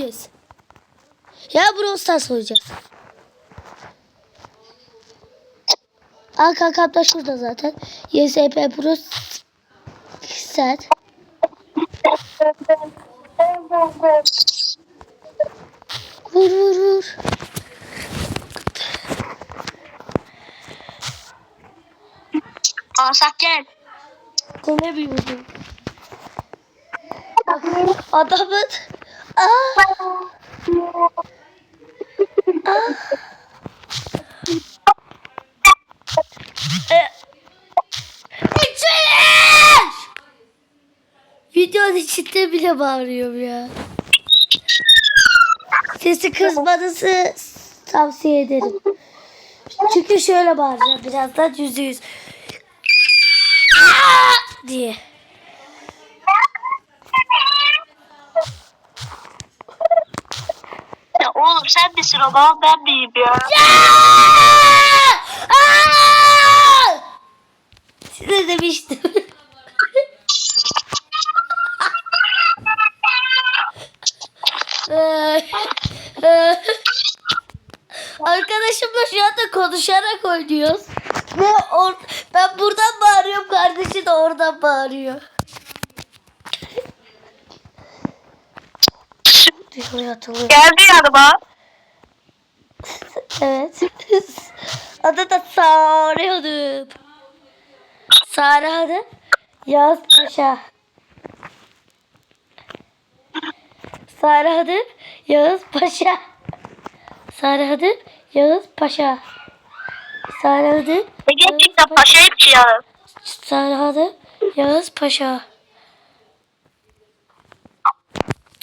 öleceğiz. Ya Brawl Stars oynayacağız. Aa kankam da şurada zaten. YSP Pro set. Vur vur vur. Alsak gel. Ne biliyordum. Adamın. Aa. Aa. E. İçeriz! Videonun içinde bile bağırıyorum ya. Sesi kısmanızı tavsiye ederim. Çünkü şöyle bağıracağım birazdan yüzde yüz. Aa! diye. Ya zaman ben miyim ya? Size demiştim. Arkadaşımla şu anda konuşarak oynuyoruz. Ve or ben buradan bağırıyorum, kardeşi de oradan bağırıyor. Geldi yanıma. Evet. Adı da Sare Hanım. Sare Hanım. Yaz Paşa. Sare Hanım. Yağız Paşa. Sare Hanım. Yağız Paşa. Sare Hanım. Gerçekten paşayım ki ya. Sare Hanım. Yağız Paşa.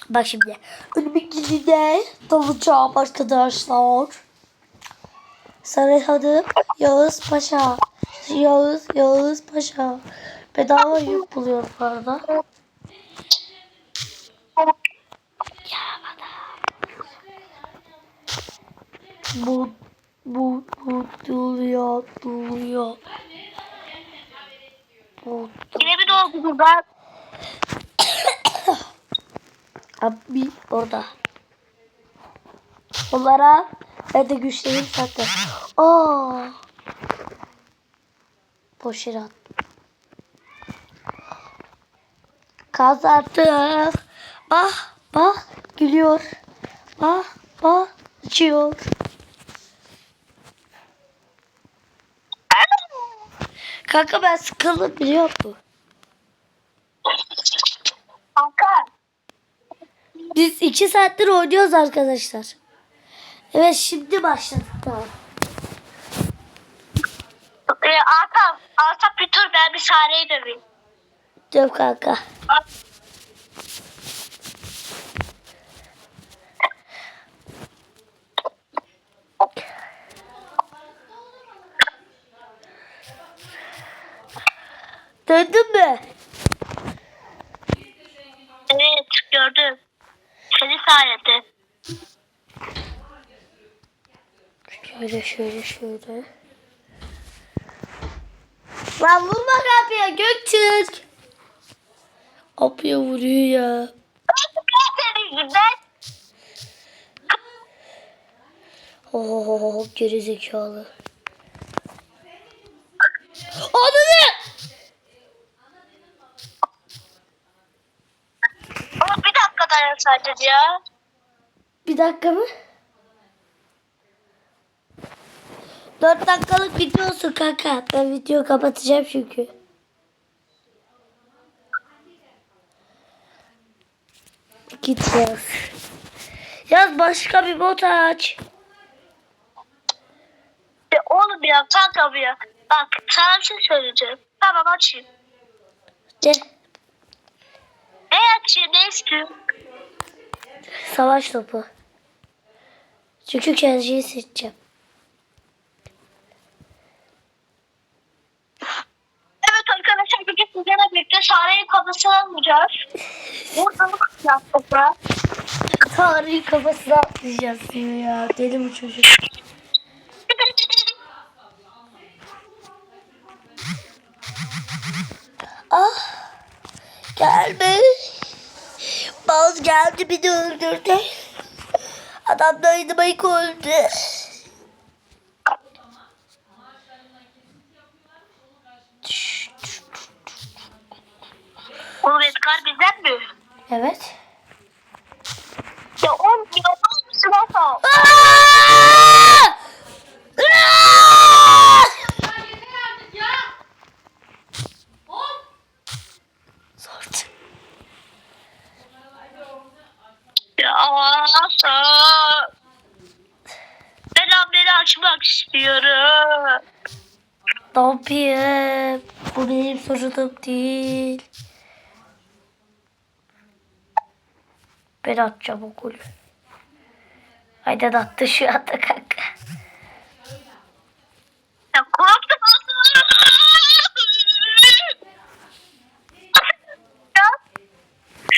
Bak şimdi. Önümüzdeki de dalacağım arkadaşlar. Sarı Hanım, Yağız Paşa. Yağız, Yağız Paşa. Bedava yük buluyor bu arada. Bu, bu, bu duluyor, duluyor. Bu, Yine bir doldu burada. Abi orada. Onlara ben de güçleyim zaten. Aa. Boş yere attım. Kazandık. Bak bak gülüyor. Bak bak içiyor. Kanka ben sıkıldım biliyor musun? Kanka. Biz iki saattir oynuyoruz arkadaşlar. Evet şimdi başladık daha. E, Artam. Artam bir dur ben bir Sare'yi döveyim. Döv kanka. Şöyle şöyle şöyle. Lan vurma kapıya Göktürk. Kapıya vuruyor ya. Senin yüzünden. Oh geri zekalı. Ananı! Oğlum bir dakika dayan sadece ya. Bir dakika mı? Dört dakikalık video olsun kanka. Ben videoyu kapatacağım çünkü. Git yaz. Yaz başka bir bot aç. Ya oğlum ya kanka ya. Bak sana bir şey söyleyeceğim. Tamam açayım. De. Ne açayım ne istiyorsun? Savaş topu. Çünkü kendiciyi seçeceğim. Evet arkadaşlar bugün sizlerle kafasını almayacağız. Ortalık yaptık ya. Tarihin kafasına atlayacağız diyor ya. Deli bu çocuk. Ah. Gelme. Baz geldi de öldürdü. Adam Dynamite öldü. Evet. Ya on yapar mısın Hasan. Ben haberi açmak istiyorum. Ne yapayım? Bu benim sorunum değil. Ben atacağım o golü. Aynen attı şu anda kanka.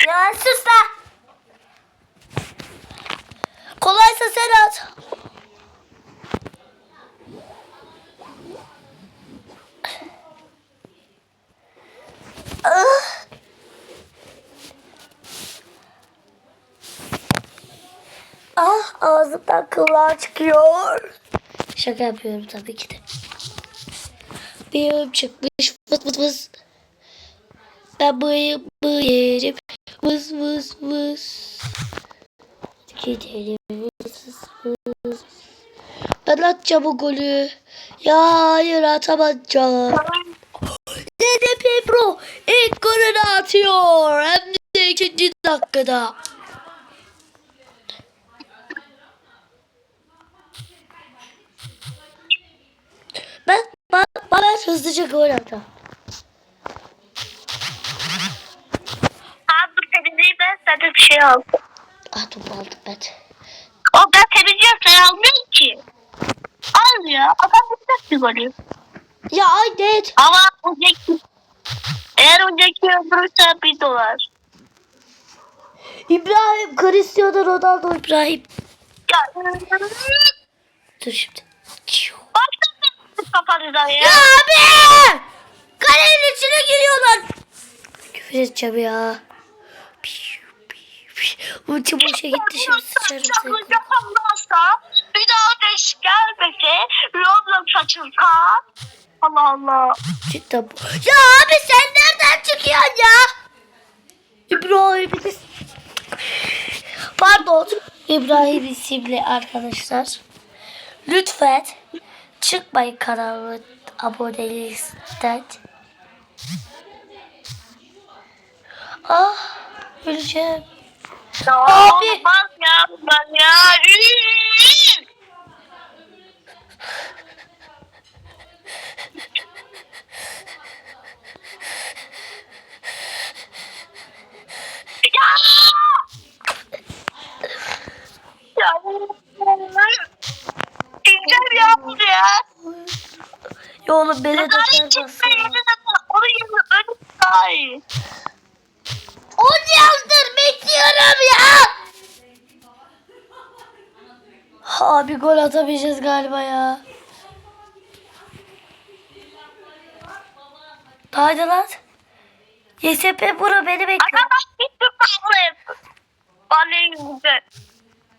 Ya sus da. Kolaysa sen at. Ah. Ah ağzımdan kıllar çıkıyor. Şaka yapıyorum tabii ki de. Bir çıkmış fıs fıs fıs. Ben bıyım yerim. Vız vız vız. Gidelim vız vız vız. Ben atacağım o golü. Ya hayır atamayacağım. Dede Pebro ilk golünü atıyor. Hem de ikinci dakikada. Ben, ben hızlıca gol atacağım. Abi temizliği ben sana bir şey aldım. Ah top aldım ben. O ben temizliyorum sen almıyorsun ki. Al ya. Adam bir bir golü. Ya aynen. Ama önceki eğer önceki öldürürsen bir dolar. İbrahim Cristiano Ronaldo İbrahim. Ya Dur şimdi. Baksana kafanıza ya. Ya abi! Kalenin içine giriyorlar. Küfür edeceğim ya. Ulti boşa gitti şimdi sıçarım seni. Yapamazsa bir daha beş gelmese Roblox açılsa. Allah Allah. Cidden bu. Ya abi sen nereden çıkıyorsun ya? İbrahim Pardon. İbrahim isimli arkadaşlar. Lütfen çıkmayın kanalımın abonelikten. Ah öleceğim. Ya Abi. Olmaz ya ben Ya. Ya. İneceğim ya bunu ya. Ya oğlum beni de Neden sarmasın. çıkma yerine onun yerine ölüm daha iyi. On yıldır bekliyorum ya. Atamayacağız galiba ya. Haydi lan. YSP bura beni bekliyor. Arkadaş bir bakalım. Bana yüzünden.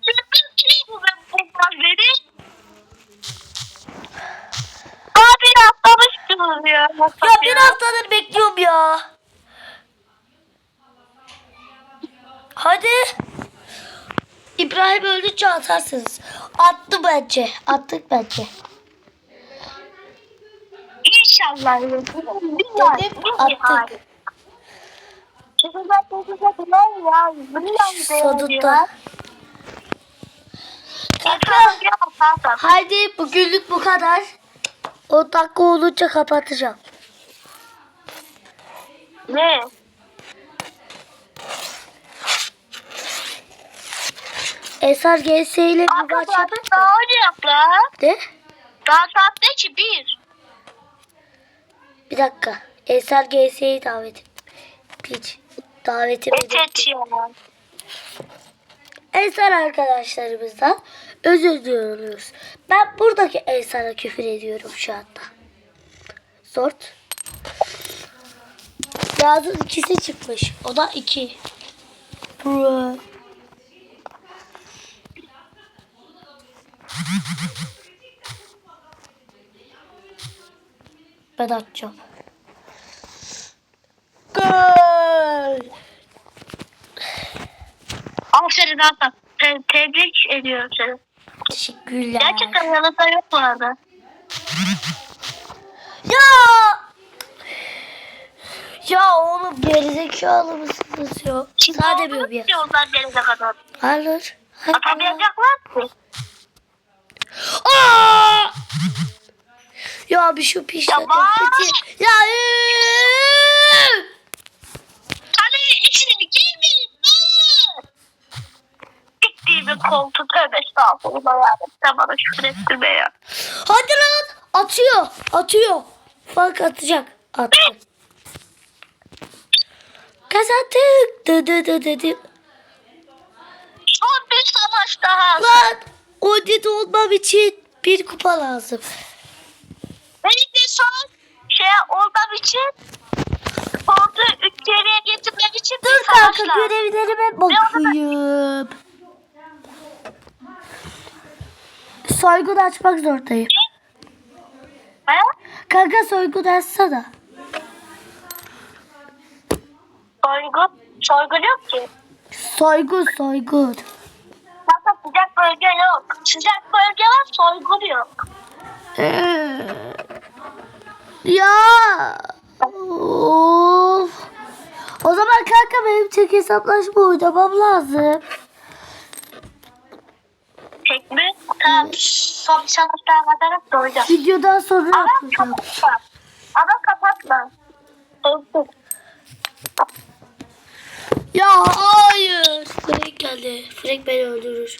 Şimdi kim bu bunları? Abi atlamışsınız ya. Ya bir haftadır bekliyorum ya. Hadi. İbrahim öldükçe atarsınız. Attı bence. Attık bence. İnşallah. Dedim attık. Kanka. Haydi bugünlük bu kadar. O dakika olunca kapatacağım. Ne? Eser GS ile bir maç yapar daha mı? ne yap lan? De. Daha saat ne ki? Bir. Bir dakika. Eser GS'yi davet et. Piç. Davetimi Evet ya. Ensar arkadaşlarımızdan özür diliyoruz. Ben buradaki Ensar'a küfür ediyorum şu anda. Sort. Yazın ikisi çıkmış. O da iki. Bro. Ben atacağım. Gol! Aferin Hakan. Te- tebrik ediyorum seni. Teşekkürler. Gerçekten yanında yok bu arada. Ya! Ya oğlum gerizekalı mısınız ya? Sade bir bir. Onlar gelene kadar. Alır. Hadi. Atamayacaklar ki. Aa! Ya bir şu pişti. Ya! Ya üü! Kalenin içine girmeyin. Gittiğimi koltuğu tövbe estağfurullah ya. Sen bana şükür ettirme ya. Hadi lan. Atıyor. Atıyor. Bak atacak. Attı. Kazandık. Dı dı dı dı dı. Son bir savaş daha. Lan. Odit olmam için bir kupa lazım. Benim de son şey olmam için üç geriye getirmem için Dur kanka görevlerime bakayım. Soygun açmak zorundayım. He? Kanka soygun açsana. Soygun. Soygun yok ki. Soygun soygun. Sıcak bölge var soygun yok. Ee, ya. Of. O zaman kanka benim tek hesaplaşma oynamam lazım. Tek mi? Tamam. Son savaş daha kazanıp doyacağım. Videodan sonra Ama yapacağım. kapatma. Ama kapatma. Öldür. Ya hayır. Frank geldi. Frank beni öldürür.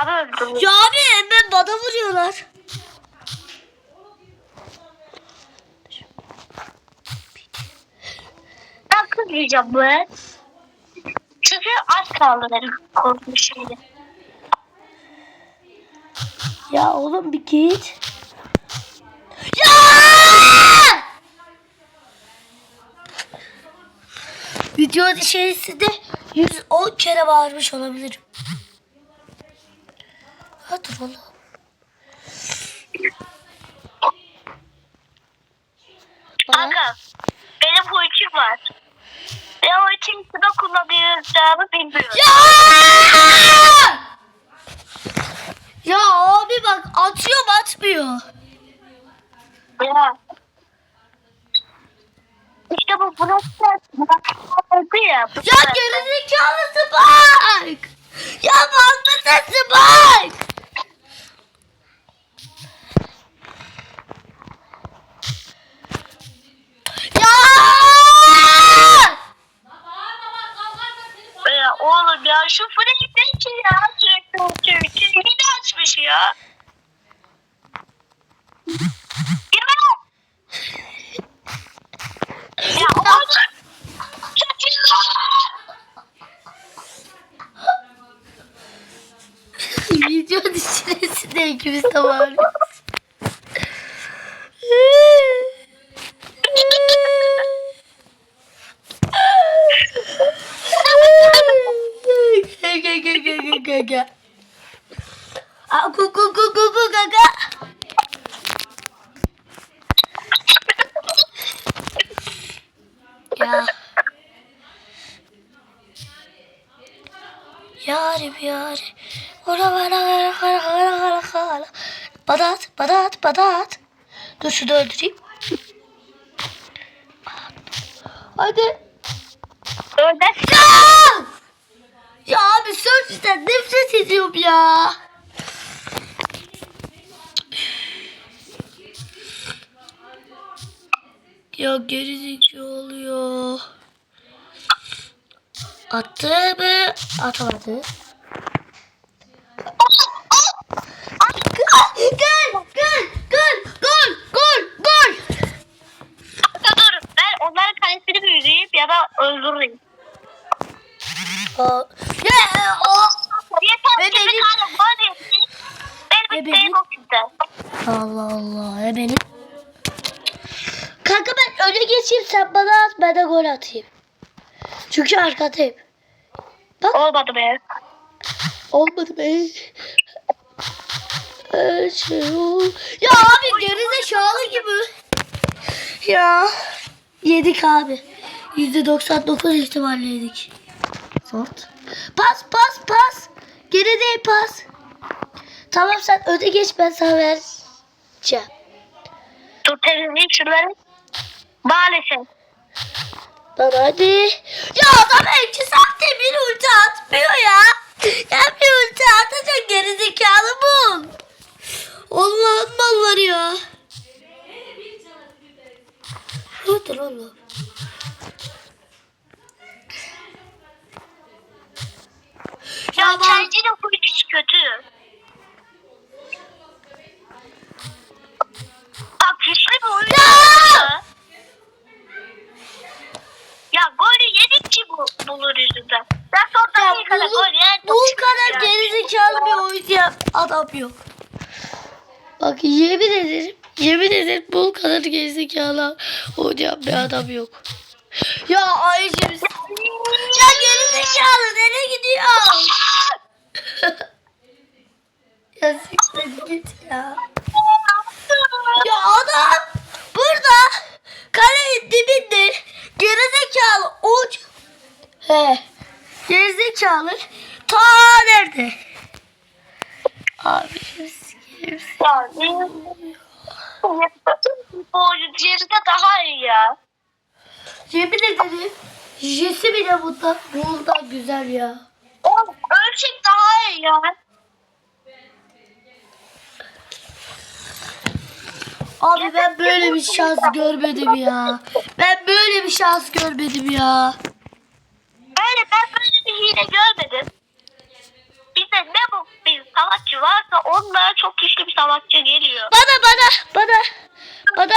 Ama öldür. Ya abi hemen bana vuruyorlar. Ben kızmayacağım ben. Çünkü az kaldı benim korkmuş şeydi. Ya oğlum bir git. Ya! Video içerisinde 110 kere bağırmış olabilirim. Bana- Kanka benim bu için var. Ve o için kime kullanacağımı bilmiyorum. Ya! Ya abi bak atıyor atmıyor. Ya. İşte bu burası oldu ya. bu Ya burası. gerizekalı Spike! Ya fazlasın Spike! Ya! Ya oğlum ya şu fırıncı ne ki ya? Sürekli sürekli yine açmış ya. Lan. Ya oğlum. Çekil Videonun içerisinde ikimiz de. Gel gel gel gel. Aa, ku ku ku gaga. Ya. Yarim yarim. Ora vara vara vara vara vara vara. Badat badat badat. Dur şunu öldüreyim. Hadi. Öyle. Sözcükten nefret ediyorum ya. Ya gerizekalı oluyor. Attı mı? Atamadı. Gol! Gol! Gol! Gol! Gol! Gol! Dur ben onların kalesini büyüleyeyim ya da öldüreyim. Aa, O sizde. Allah Allah. Ya benim. Kanka ben öne geçeyim sen bana at ben de gol atayım. Çünkü arkadayım. Bak Olmadı be. Olmadı be. Her şey ol. Ya abi gerizekalı gibi. Ya. Yedik abi. Yüzde 99 ihtimalle yedik. Sort. Pas pas pas. Geri değil pas. Tamam sen öde geç ben sana vereceğim. Dur temizleyeyim şunları. Maalesef. Lan hadi. Ya adam iki saatte bir ulti atmıyor ya. Ya bir ulti atacak gerizekalı bu. Allah'ın malları ya. Nedir oğlum? Ya kendine bu ikisi kötü. Bak güçlü bir oyun. Ya! Ya golü yedik ki bu bulur yüzünden. Ben son Ya dakikada bu, gol yer. bu kadar gerizekalı bir oyun yap adam yok. Bak yemin ederim, yemin ederim bu kadar gerizekalı oynayan bir adam yok. Ya Ayşe biz... Ya gerizekalı nereye gidiyor? ya siktir git ya. Ya adam burada kalenin dibinde gerizekalı uç. He. Gerizekalı ta nerede? Abi sikeyim. Ya, Bu oyun diğeri de daha iyi ya. Yemin ederim. Jesi bile bundan, bundan güzel ya. Oğlum ölçek daha iyi ya. Abi ben böyle bir şans görmedim ya. Ben böyle bir şans görmedim ya. Öyle ben böyle bir hile görmedim. Bize ne bu bir savaşçı varsa onlara çok güçlü bir savaşçı geliyor. Bana bana bana bana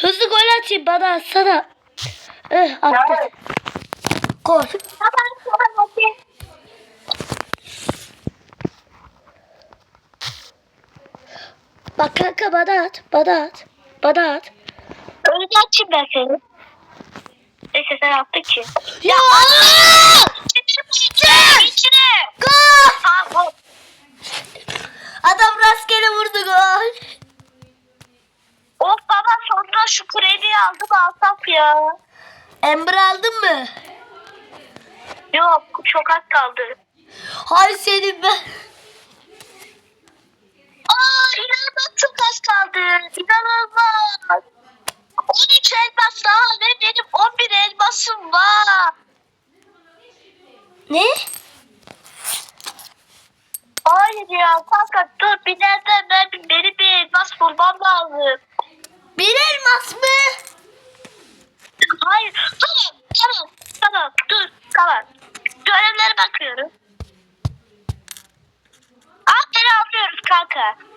hızlı gol atayım bana atsana. Eh, attı. Gol. Bak kanka bana at. Bana at. Bana at. Öyle açayım ben seni. Neyse sen attın ki. Ya! İçine! İçine! Gol! Bu. Adam rastgele vurdu gol. Of baba sonra şu krediyi aldım alsam ya. Ember aldın mı? Yok çok az kaldı. Hay senin ben. Aa inanılmaz çok az kaldı. İnanılmaz. 13 elmas daha ve benim 11 elmasım var. Ne? Hayır ya kanka dur bir nereden ben bir, benim bir elmas bulmam lazım. Bir elmas mı? Hayır tamam tamam tamam dur tamam. Görevlere bakıyorum. Aferin alıyoruz kanka.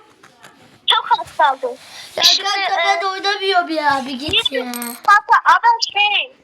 Çok az kaldı. Ya Şimdi, kanka e, oynamıyorum ya bir git ya. Kanka ama şey